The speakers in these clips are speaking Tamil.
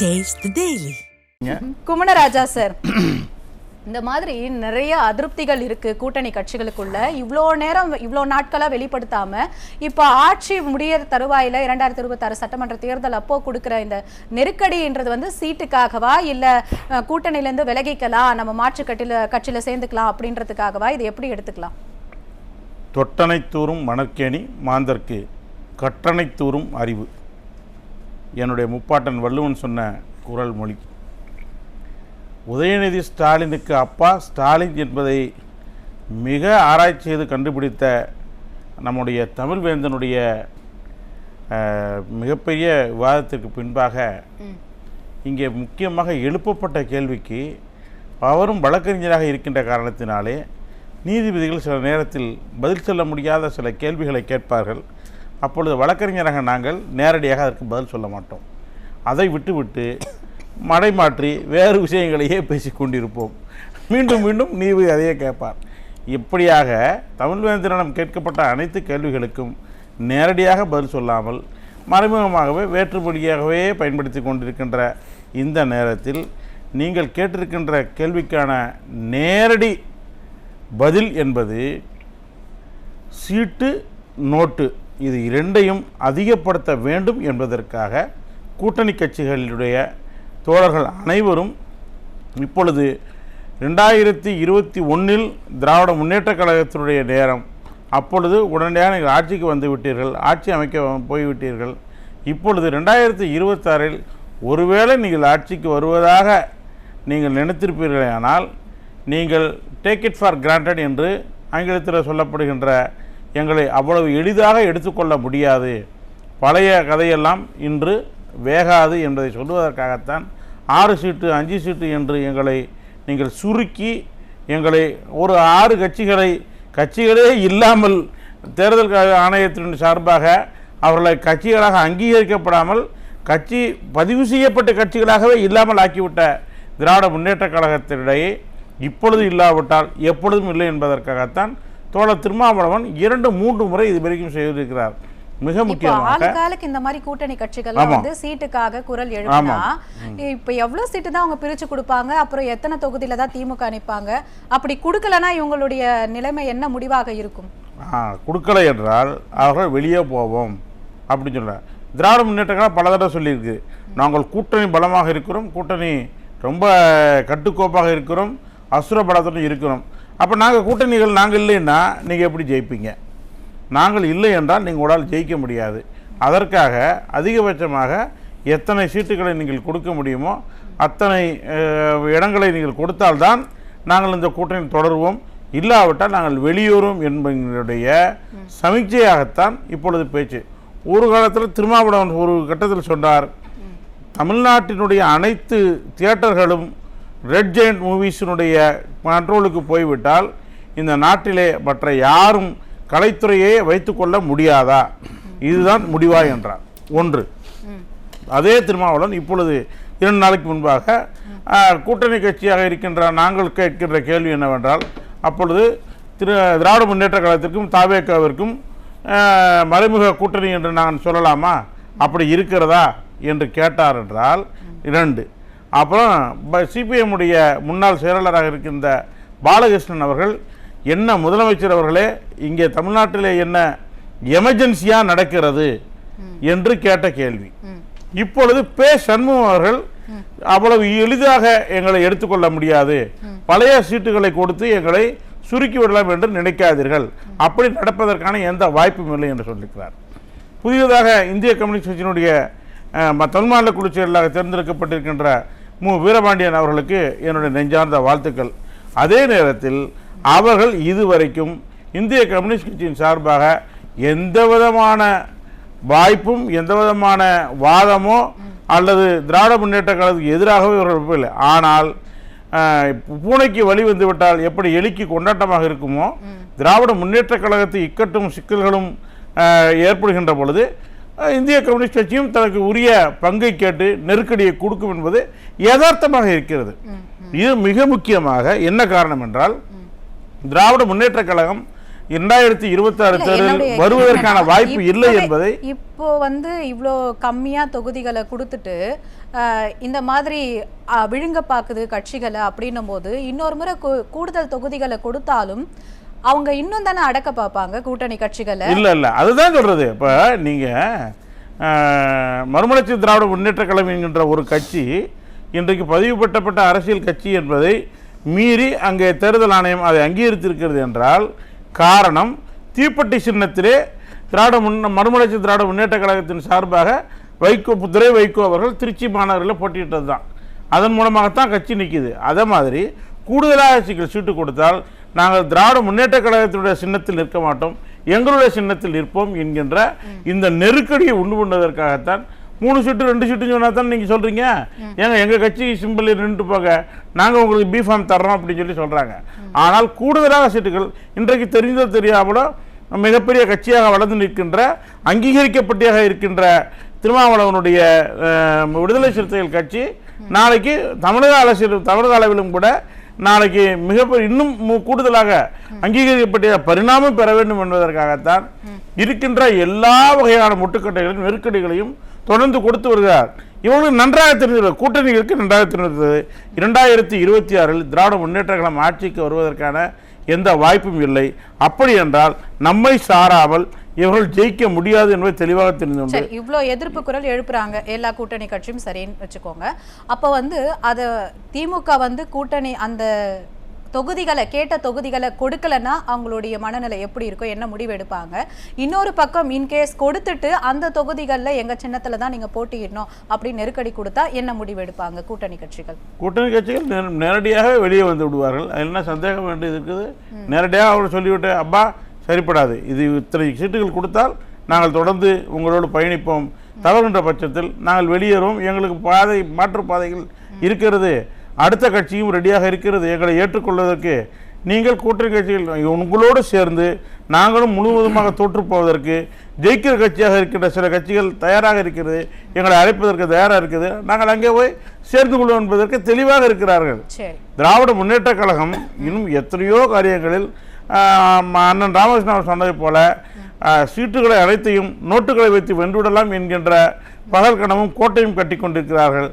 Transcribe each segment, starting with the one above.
The Daily. குமணராஜா சார் இந்த மாதிரி நிறைய அதிருப்திகள் இருக்கு கூட்டணி கட்சிகளுக்குள்ள. இவ்வளோ நேரம் இவ்வளோ நாட்களா வெளிப்படுத்தாம இப்போ ஆட்சி முடியற தருவாயில இரண்டாயிரத்தி இருபத்தாறு சட்டமன்ற தேர்தல் அப்போ கொடுக்குற இந்த நெருக்கடின்றது வந்து சீட்டுக்காகவா இல்ல அஹ், கூட்டணியில இருந்து விலகிக்கலாம் நம்ம மாற்று கட்டில கட்சியில சேர்ந்துக்கலாம் அப்படின்றதுக்காகவா? இது எப்படி எடுத்துக்கலாம்? தொட்டனைத்தூரும் மணற்கேணி மாந்தர்க்கு கற்றனைத்தூரும் அறிவு. என்னுடைய முப்பாட்டன் வள்ளுவன் சொன்ன குரல் மொழி. உதயநிதி ஸ்டாலினுக்கு அப்பா ஸ்டாலின் என்பதை மிக ஆராய்ச்சி செய்து கண்டுபிடித்த நம்முடைய தமிழ்வேந்தனுடைய அஹ், மிகப்பெரிய விவாதத்திற்கு பின்பாக இங்கே முக்கியமாக எழுப்பப்பட்ட கேள்விக்கு அவரும் வழக்கறிஞராக இருக்கின்ற காரணத்தினாலே நீதிபதிகள் சில நேரத்தில் பதில் சொல்ல முடியாத சில கேள்விகளை கேட்பார்கள். அப்பொழுது வழக்கறிஞராக நாங்கள் நேரடியாக அதற்கு பதில் சொல்ல மாட்டோம். அதை விட்டுவிட்டு மடை மாற்றி வேறு விஷயங்களையே பேசி கொண்டிருப்போம். மீண்டும் மீண்டும் நீவு அதையே கேட்பார். இப்படியாக தமிழ்வேந்தரிடம் கேட்கப்பட்ட அனைத்து கேள்விகளுக்கும் நேரடியாக பதில் சொல்லாமல் மறைமுகமாகவே வேற்றுமொழியாகவே பயன்படுத்தி கொண்டிருக்கின்ற இந்த நேரத்தில் நீங்கள் கேட்டிருக்கின்ற கேள்விக்கான நேரடி பதில் என்பது சீட்டு நோட்டு இது இரண்டையும் அதிகப்படுத்த வேண்டும் என்பதற்காக கூட்டணி கட்சிகளுடைய தோழர்கள் அனைவரும் இப்பொழுது ரெண்டாயிரத்தி இருபத்தி ஒன்றில் திராவிட முன்னேற்றக் கழகத்தினுடைய நேரம். அப்பொழுது உடனடியாக நீங்கள் ஆட்சிக்கு வந்து விட்டீர்கள் ஆட்சி அமைக்க போய்விட்டீர்கள் இப்பொழுது ரெண்டாயிரத்தி இருபத்தாறில் ஒருவேளை நீங்கள் ஆட்சிக்கு வருவதாக நீங்கள் நினைத்திருப்பீர்களே ஆனால் நீங்கள் டேக் இட் ஃபார் கிராண்டட் என்று ஆங்கிலத்தில் சொல்லப்படுகின்ற எங்களை அவ்வளவு எளிதாக எடுத்துக்கொள்ள முடியாது. பழைய கதையெல்லாம் இன்று வேகாது என்பதை சொல்வதற்காகத்தான் ஆறு சீட்டு அஞ்சு சீட்டு என்று எங்களை நீங்கள் சுருக்கி எங்களை ஒரு ஆறு கட்சிகளை கட்சிகளே இல்லாமல் தேர்தல் க- ஆணையத்தின் சார்பாக அவர்களை கட்சிகளாக அங்கீகரிக்கப்படாமல் கட்சி பதிவு செய்யப்பட்ட கட்சிகளாகவே இல்லாமல் ஆக்கிவிட்ட திராவிட முன்னேற்றக் கழகத்தினிடையே இப்பொழுது இல்லாவிட்டால் எப்பொழுதும் இல்லை என்பதற்காகத்தான் தோழர் திருமாவளவன் இரண்டு மூன்று முறை இது வரைக்கும் செய்திருக்கிறார். மிக முக்கியமாக ஆளுக்காலுக்கு இந்த மாதிரி கூட்டணி கட்சிகள். வந்து சீட்டுக்காக குரல் எழுப்பினா இப்ப எவ்வளவு சீட்டு தான் அவங்க பிரிச்சு கொடுப்பாங்க? அப்புறம் எத்தனை தொகுதியில தான் திமுக அனுப்பாங்க அப்படி கொடுக்கலனா இவங்களுடைய நிலைமை என்ன முடிவாக இருக்கும்? கொடுக்கலை என்றால் அவர்கள் வெளியே போவோம் அப்படின்னு சொல்கிறார் திராவிட முன்னேற்ற கழகம் பல தடவை சொல்லியிருக்கு. நாங்கள் கூட்டணி பலமாக இருக்கிறோம் கூட்டணி ரொம்ப கட்டுக்கோப்பாக இருக்கிறோம் அசுர பலத்துடன் இருக்கிறோம். அப்போ நாங்கள் கூட்டணிகள் நாங்கள் இல்லைன்னா நீங்கள் எப்படி ஜெயிப்பீங்க? நாங்கள் இல்லை என்றால் நீங்கள் உங்களால் ஜெயிக்க முடியாது. அதற்காக அதிகபட்சமாக எத்தனை சீட்டுகளை நீங்கள் கொடுக்க முடியுமோ அத்தனை இடங்களை நீங்கள் கொடுத்தால்தான் நாங்கள் இந்த கூட்டணி தொடருவோம். இல்லாவிட்டால் நாங்கள் வெளியூறும் என்பதனுடைய சமீட்சையாகத்தான் இப்பொழுது பேச்சு. ஒரு காலத்தில் திருமாவளவன் ஒரு கட்டத்தில் சொன்னார் தமிழ்நாட்டினுடைய அனைத்து தியேட்டர்களும் ரெட் ஜெயண்ட் மூவிஸினுடைய கண்ட்ரோலுக்கு போய்விட்டால் இந்த நாட்டிலே மற்ற யாரும் கலைத்துறையே வைத்துக்கொள்ள முடியாதா? இதுதான் முடிவா என்றார். ஒன்று. அதே திருமாவளவன் இப்பொழுது இரண்டு நாளைக்கு முன்பாக கூட்டணி கட்சியாக இருக்கின்ற நாங்கள் கேட்கின்ற கேள்வி என்னவென்றால் அப்பொழுது திரு திராவிட முன்னேற்ற கழகத்திற்கும் தாவேக்காவிற்கும் மறைமுக கூட்டணி என்று நான் சொல்லலாமா? அப்படி இருக்கிறதா? என்று கேட்டார் என்றால் இரண்டு. அப்புறம் சிபிஎம் உடைய முன்னாள் செயலாளராக இருக்கின்ற பாலகிருஷ்ணன் அவர்கள் என்ன முதலமைச்சர் அவர்களே இங்கே தமிழ்நாட்டிலே என்ன எமர்ஜென்சியாக நடக்கிறது என்று கேட்ட கேள்வி. இப்பொழுது பே சண்முகம் அவர்கள் அவ்வளவு எளிதாக எங்களை எடுத்துக்கொள்ள முடியாது. பழைய சீட்டுகளை கொடுத்து எங்களை சுருக்கி விடலாம் என்று நினைக்காதீர்கள். அப்படி நடப்பதற்கான எந்த வாய்ப்பும் இல்லை என்று சொல்லியிருக்கிறார். புதியதாக இந்திய கம்யூனிஸ்ட் கட்சியினுடைய அஹ், ம- தமிழ் மாநில குழு செயலாளராக தேர்ந்தெடுக்கப்பட்டிருக்கின்ற மு. வீரபாண்டியன் அவர்களுக்கு என்னுடைய நெஞ்சார்ந்த வாழ்த்துக்கள். அதே நேரத்தில் அவர்கள் இதுவரைக்கும் இந்திய கம்யூனிஸ்ட் கட்சியின் சார்பாக எந்த விதமான வாய்ப்பும் எந்த விதமான வாதமோ அல்லது திராவிட முன்னேற்ற கழகத்துக்கு எதிராகவே இவர்கள் போகவில்லை ஆனால் பூனைக்கு வழி வந்து விட்டால் எப்படி எலிக்கு கொண்டாட்டமாக இருக்குமோ திராவிட முன்னேற்ற கழகத்து இக்கட்டும் சிக்கல்களும் ஏற்படுகின்ற பொழுது இந்திய கம்யூனிஸ்ட் கட்சியும் தனக்கு உரிய பங்கை கேட்டு நெருக்கடியை கொடுக்கும் என்பது யதார்த்தமாக இருக்கிறது. இது மிக முக்கியமாக என்ன காரணம் என்றால் திராவிட முன்னேற்றக் கழகம் இரண்டாயிரத்தி இருபத்தி ஆறு இல்ல, தேர்தல் என்னுடைய வருவதற்கான வாய்ப்பு இல்லை என்பதை இப்போ வந்து இவ்வளோ கம்மியா தொகுதிகளை கொடுத்துட்டு இந்த மாதிரி விழுங்க பாக்குது கட்சிகளை அப்படின்னும் போது இன்னொரு முறை கூடுதல் தொகுதிகளை கொடுத்தாலும் அவங்க இன்னும் தானே அடக்க பார்ப்பாங்க கூட்டணி கட்சிகளை? இல்ல இல்ல. அதுதான் சொல்றது. இப்ப நீங்க மறுமலர்ச்சி திராவிட முன்னேற்ற கழகம் என்கின்ற ஒரு கட்சி இன்றைக்கு பதிவு பெற்றப்பட்ட அரசியல் கட்சி என்பதை மீறி அங்கே தேர்தல் ஆணையம் அதை அங்கீகரித்திருக்கிறது என்றால் காரணம் தீப்பெட்டி சின்னத்திலே திராவிட முன்ன மறுமலர்ச்சி திராவிட முன்னேற்ற கழகத்தின் சார்பாக வைகோ துரை வைகோ அவர்கள் திருச்சி மாநகரில் போட்டியிட்டது தான் அதன் மூலமாகத்தான் கட்சி நிற்கிது அதே மாதிரி கூடுதலாக சீக்கிரம் சீட்டு கொடுத்தால் நாங்கள் திராவிட முன்னேற்ற கழகத்தினுடைய சின்னத்தில் நிற்க மாட்டோம். எங்களுடைய சின்னத்தில் நிற்போம் என்கின்ற இந்த நெருக்கடியை உண்டு பண்ணுவதற்காகத்தான் மூணு சீட்டு ரெண்டு சீட்டுன்னு சொன்னா தான் நீங்கள் சொல்கிறீங்க ஏங்க எங்கள் கட்சி சிம்பிள் நின்றுட்டு போக நாங்கள் உங்களுக்கு பி ஃபார்ம் தர்றோம் அப்படின்னு சொல்லி சொல்கிறாங்க ஆனால் கூடுதலாக சீட்டுகள் இன்றைக்கு தெரிந்தோ தெரியாமலோ மிகப்பெரிய கட்சியாக வளர்ந்து நிற்கின்ற அங்கீகரிக்கப்பட்டியாக இருக்கின்ற திருமாவளவனுடைய விடுதலை சிறுத்தைகள் கட்சி நாளைக்கு தமிழக அரசியல் தமிழக அளவிலும் கூட நாளைக்கு மிகப்பெரிய இன்னும் மு- கூடுதலாக அங்கீகரிக்கப்பட்ட பரிணாமம் பெற வேண்டும் என்பதற்காகத்தான் இருக்கின்ற எல்லா வகையான முட்டுக்கட்டைகளையும் நெருக்கடிகளையும் தொடர்ந்து கொடுத்து வருகிறார். இவங்களுக்கு நன்றாக தெரிந்தது கூட்டணிகளுக்கு நன்றாக தெரிந்தது இரண்டாயிரத்தி இருபத்தி ஆறில் திராவிட முன்னேற்ற கழகம் ஆட்சிக்கு வருவதற்கான எந்த வாய்ப்பும் இல்லை. அப்படி என்றால் நம்மை சாராமல் இவர்கள் ஜெயிக்க முடியாது என்பது தெளிவாக தெரிந்து இவ்வளோ எதிர்ப்பு குரல் எழுப்புறாங்க. எல்லா கூட்டணி கட்சியும் சரின்னு வச்சுக்கோங்க. அப்போ வந்து அத திமுக வந்து கூட்டணி அந்த தொகுதிகளை கேட்ட தொகுதிகளை கொடுக்கலன்னா அவங்களுடைய மனநிலை எப்படி இருக்கும் என்ன முடிவு எடுப்பாங்க. இன்னொரு பக்கம் இன்கேஸ் கொடுத்துட்டு அந்த தொகுதிகளில் எங்க சின்னத்துல தான் நீங்க போட்டியிடணும் அப்படின்னு நெருக்கடி கொடுத்தா என்ன முடிவு எடுப்பாங்க கூட்டணி கட்சிகள்? கூட்டணி கட்சிகள் நேர- நேரடியாக வெளியே வந்து விடுவார்கள். என்ன சந்தேகம் வேண்டியது இருக்குது? நேரடியாக அவர் சொல்லிவிட்டு அப்பா சரிப்படாது. இது இத்தனை சீட்டுகள் கொடுத்தால் நாங்கள் தொடர்ந்து உங்களோடு பயணிப்போம். தவறுகின்ற பட்சத்தில் நாங்கள் வெளியேறுவோம். எங்களுக்கு பாதை மாற்று பாதைகள் இருக்கிறது. அடுத்த கட்சியும் ரெடியாக இருக்கிறது. எங்களை ஏற்றுக்கொள்வதற்கு நீங்கள் கூட்டணி கட்சிகள் உங்களோடு சேர்ந்து நாங்களும் முழுவதுமாக தோற்று போவதற்கு ஜெயிக்கிற கட்சியாக இருக்கின்ற சில கட்சிகள் தயாராக இருக்கிறது. எங்களை அழைப்பதற்கு தயாராக இருக்குது. நாங்கள் அங்கே போய் சேர்ந்து கொள்வோம் என்பதற்கு தெளிவாக இருக்கிறார்கள். திராவிட முன்னேற்ற கழகம் இன்னும் எத்தனையோ காரியங்களில் அண்ணன் ராமகிருஷ்ணன் அவர் சொன்னதைப் போல சீட்டுகளை அனைத்தையும் நோட்டுகளை வைத்து வென்றுவிடலாம் என்கின்ற பகல் கனவும் கோட்டையும் கட்டி கொண்டிருக்கிறார்கள்.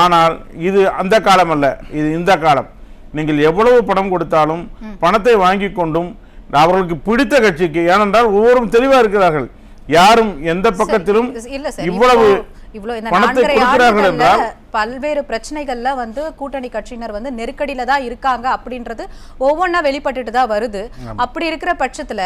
ஆனால் இது அந்த காலம் அல்ல இது இந்த காலம். நீங்கள் எவ்வளவு பணம் கொடுத்தாலும் பணத்தை வாங்கி கொண்டும் அவர்களுக்கு பிடித்த கட்சிக்கு ஏனென்றால் ஒவ்வொருவரும் தெளிவாக இருக்கிறார்கள். யாரும் எந்த பக்கத்திலும் இவ்வளவு பணத்தை கொடுக்கிறார்கள் என்றால் பல்வேறு பிரச்சனைகள்ல வந்து கூட்டணி கட்சியினர் வந்து நெருக்கடியில தான் இருக்காங்க அப்படின்றது ஒவ்வொன்றா வெளிப்பட்டுட்டு தான் வருது. அப்படி இருக்கிற பட்சத்துல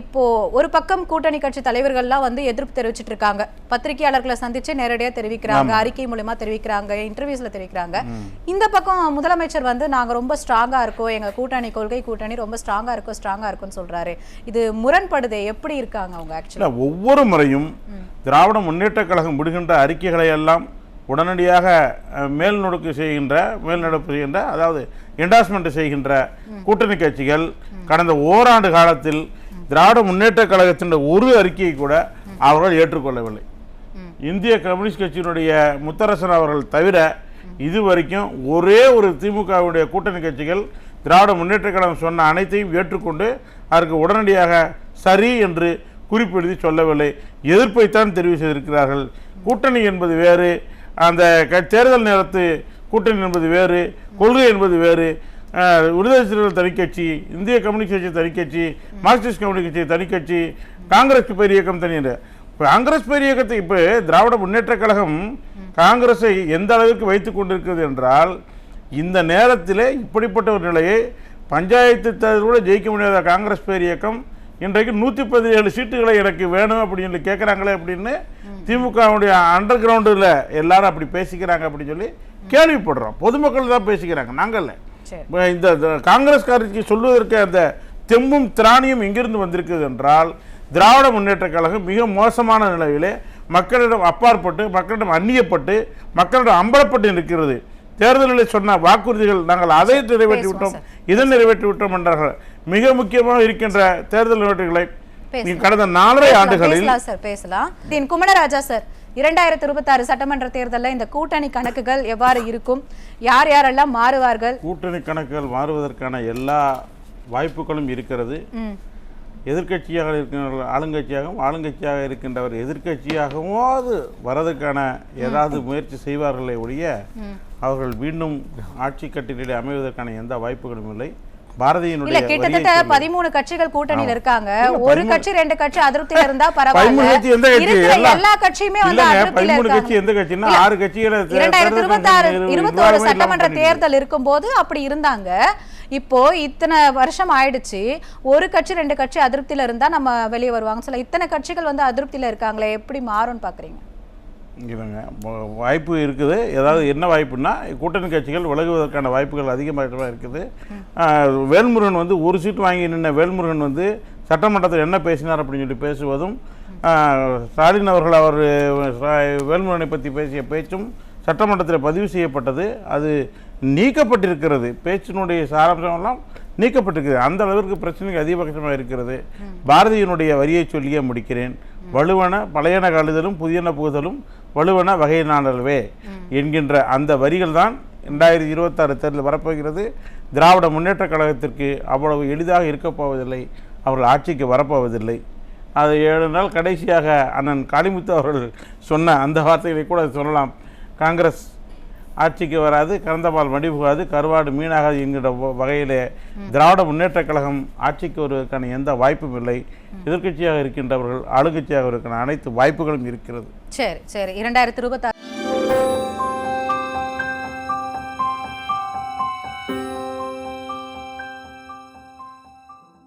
இப்போ ஒரு பக்கம் கூட்டணி கட்சி தலைவர்கள்லாம் வந்து எதிர்ப்பு தெரிவிச்சிட்டு இருக்காங்க. பத்திரிகையாளர்களை சந்திச்சு நேரடியா தெரிவிக்கிறாங்க அறிக்கை மூலமா தெரிவிக்கிறாங்க இன்டர்வியூஸ்ல தெரிவிக்கிறாங்க. இந்த பக்கம் முதலமைச்சர் வந்து நாங்க ரொம்ப ஸ்ட்ராங்கா இருக்கோம் எங்க கூட்டணி கொள்கை கூட்டணி ரொம்ப ஸ்ட்ராங்கா இருக்கும் ஸ்ட்ராங்கா இருக்கும்னு சொல்றாரு. இது முரண்படுதே எப்படி இருக்காங்க அவங்க ஆக்சுவலி ஒவ்வொரு முறையும் திராவிட முன்னேற்ற கழகம் விடுகின்ற அறிக்கைகளை எல்லாம் உடனடியாக மேல் நொடுக்கு செய்கின்ற மேல் நடப்பு செய்கின்ற அதாவது என்டாஸ்மெண்ட் செய்கின்ற கூட்டணி கட்சிகள் கடந்த ஓராண்டு காலத்தில் திராவிட முன்னேற்ற கழகத்தின் ஒரு அறிக்கையை கூட அவர்கள் ஏற்றுக்கொள்ளவில்லை. இந்திய கம்யூனிஸ்ட் கட்சியினுடைய முத்தரசன் அவர்கள் தவிர இதுவரைக்கும் ஒரே ஒரு திமுகவுடைய கூட்டணி கட்சிகள் திராவிட முன்னேற்ற கழகம் சொன்ன அனைத்தையும் ஏற்றுக்கொண்டு அதற்கு உடனடியாக சரி என்று குறிப்பெழுதி சொல்லவில்லை. எதிர்ப்பைத்தான் தெரிவு செய்திருக்கிறார்கள் கூட்டணி என்பது வேறு அந்த க- தேர்தல் நேரத்து கூட்டணி என்பது வேறு கொள்கை என்பது வேறு. விடுதலை சிறுத்தைகள் தனிக்கட்சி இந்திய கம்யூனிஸ்ட் கட்சி தனிக்கட்சி மார்க்சிஸ்ட் கம்யூனிஸ்ட் கட்சி தனிக்கட்சி காங்கிரஸ் பேர் இயக்கம் தனி காங்கிரஸ் பேர் இயக்கத்தை இப்போ திராவிட முன்னேற்ற கழகம் காங்கிரஸை எந்த அளவிற்கு வைத்து கொண்டிருக்கிறது என்றால் இந்த நேரத்தில் இப்படிப்பட்ட ஒரு நிலையை பஞ்சாயத்து தேர்தல் கூட ஜெயிக்க முடியாத காங்கிரஸ் பேர் இயக்கம் இன்றைக்கு நூற்றி பதினேழு சீட்டுகளை எனக்கு வேணும் அப்படின்னு சொல்லி கேட்குறாங்களே அப்படின்னு திமுகவுடைய அண்டர் கிரவுண்டில் எல்லாரும் அப்படி பேசிக்கிறாங்க அப்படின்னு சொல்லி கேள்விப்படுறோம். பொதுமக்கள் தான் பேசிக்கிறாங்க. நாங்கள் இந்த காங்கிரஸ்காரருக்கு சொல்வதற்கு அந்த தெம்பும் திராணியும் எங்கிருந்து வந்திருக்கிறது என்றால் திராவிட முன்னேற்ற கழகம் மிக மோசமான நிலையிலே மக்களிடம் அப்பாற்பட்டு மக்களிடம் அந்நியப்பட்டு மக்களிடம் அம்பலப்பட்டு இருக்கிறது தேர்தலில் சொன்ன வாக்குறுதிகள் நாங்கள் அதை நிறைவேற்றி விட்டோம். இதை நிறைவேற்றி விட்டோம் என்றார்கள். மிக முக்கியமாக இருக்கின்ற தேர்தல் பேசலாம். கடந்த நாலரை ஆண்டுகளில் பேசலாம் சார் பேசலாம். தின் குமணராஜா சார் இரண்டாயிரத்தி இருபத்தாறு சட்டமன்ற தேர்தல்ல இந்த கூட்டணி கணக்குகள் எவ்வாறு இருக்கும்? யார் யாரெல்லாம் மாறுவார்கள்? கூட்டணி கணக்குகள் மாறுவதற்கான எல்லா வாய்ப்புகளும் இருக்கிறது. ம் எதிர்க்கட்சியாக இருக்கின்றவர்கள் ஆளுங்கட்சியாகவும் ஆளுங்கட்சியாக இருக்கின்றவர் எதிர்க்கட்சியாகவும் வரதுக்கான ஏதாவது முயற்சி செய்வார்களே ஒழிய அவர்கள் மீண்டும் ஆட்சி கட்டிலே அமைவதற்கான எந்த வாய்ப்புகளும் இல்லை. பாரதியினுடைய கிட்டத்தட்ட பதிமூணு கட்சிகள் கூட்டணியில இருக்காங்க. ஒரு கட்சி ரெண்டு கட்சி அதிருப்தியில இருந்தா பரவாயில்ல. எல்லா கட்சியுமே வந்து அதிருப்தியில கட்சி எந்த ஆறு கட்சிகளை இரண்டாயிரத்தி இருபத்தி ஆறு இல்லாம சட்டமன்ற. தேர்தல் இருக்கும்போது அப்படி இருந்தாங்க. இப்போ இத்தனை வருஷம் ஆயிடுச்சு. ஒரு கட்சி ரெண்டு கட்சி அதிருப்தியில இருந்தா நம்ம வெளியே வருவாங்க சொல்ல இத்தனை கட்சிகள் வந்து அதிருப்தியில இருக்காங்களே எப்படி மாறும்னு பாக்குறீங்க? இல்லைங்க வ- வாய்ப்பு இருக்குது. ஏதாவது என்ன வாய்ப்புன்னா கூட்டணி கட்சிகள் விலகுவதற்கான வாய்ப்புகள் அதிகமாக இருக்குது. வேல்முருகன் வந்து ஒரு சீட் வாங்கி நின்ன வேல்முருகன் வந்து சட்டமன்றத்தில் என்ன பேசினார் அப்படின்னு சொல்லி பேசுவதும் ஸ்டாலின் அவர்கள் அவர் வேல்முருகனை பற்றி பேசிய பேச்சும் சட்டமன்றத்தில் பதிவு செய்யப்பட்டது. அது நீக்கப்பட்டிருக்கிறது. பேச்சினுடைய சாராம்சம் எல்லாம் நீக்கப்பட்டிருக்கிறது. அந்த அளவிற்கு பிரச்சனைக்கு அதிகபட்சமாக இருக்கிறது. பாரதியினுடைய வரியை சொல்லியே முடிக்கிறேன். வலுவன பழையன கழுதலும் புதியன புகுதலும் வலுவன வகையினானல்வே என்கின்ற அந்த வரிகள் தான் ரெண்டாயிரத்தி இருபத்தாறு தேர்தல் வரப்போகிறது. திராவிட முன்னேற்றக் கழகத்திற்கு அவ்வளவு எளிதாக இருக்கப் போவதில்லை. அவர்கள் ஆட்சிக்கு வரப்போவதில்லை. அது ஏழு நாள் கடைசியாக அண்ணன் காளிமுத்து அவர்கள் சொன்ன அந்த வார்த்தைகளை கூட சொல்லலாம். காங்கிரஸ் ஆட்சிக்கு வராது கறந்தபால் மடிபுகாது கருவாடு மீனாகாது என்கிற வகையிலே திராவிட முன்னேற்றக் கழகம் ஆட்சிக்கு வருவதற்கான எந்த வாய்ப்பும் இல்லை. எதிர்க்கட்சியாக இருக்கின்றவர்கள் ஆளுங்கட்சியாக இருக்கின்ற அனைத்து வாய்ப்புகளும் இருக்கிறது. சரி சரி. இரண்டாயிரத்தி இருபத்தி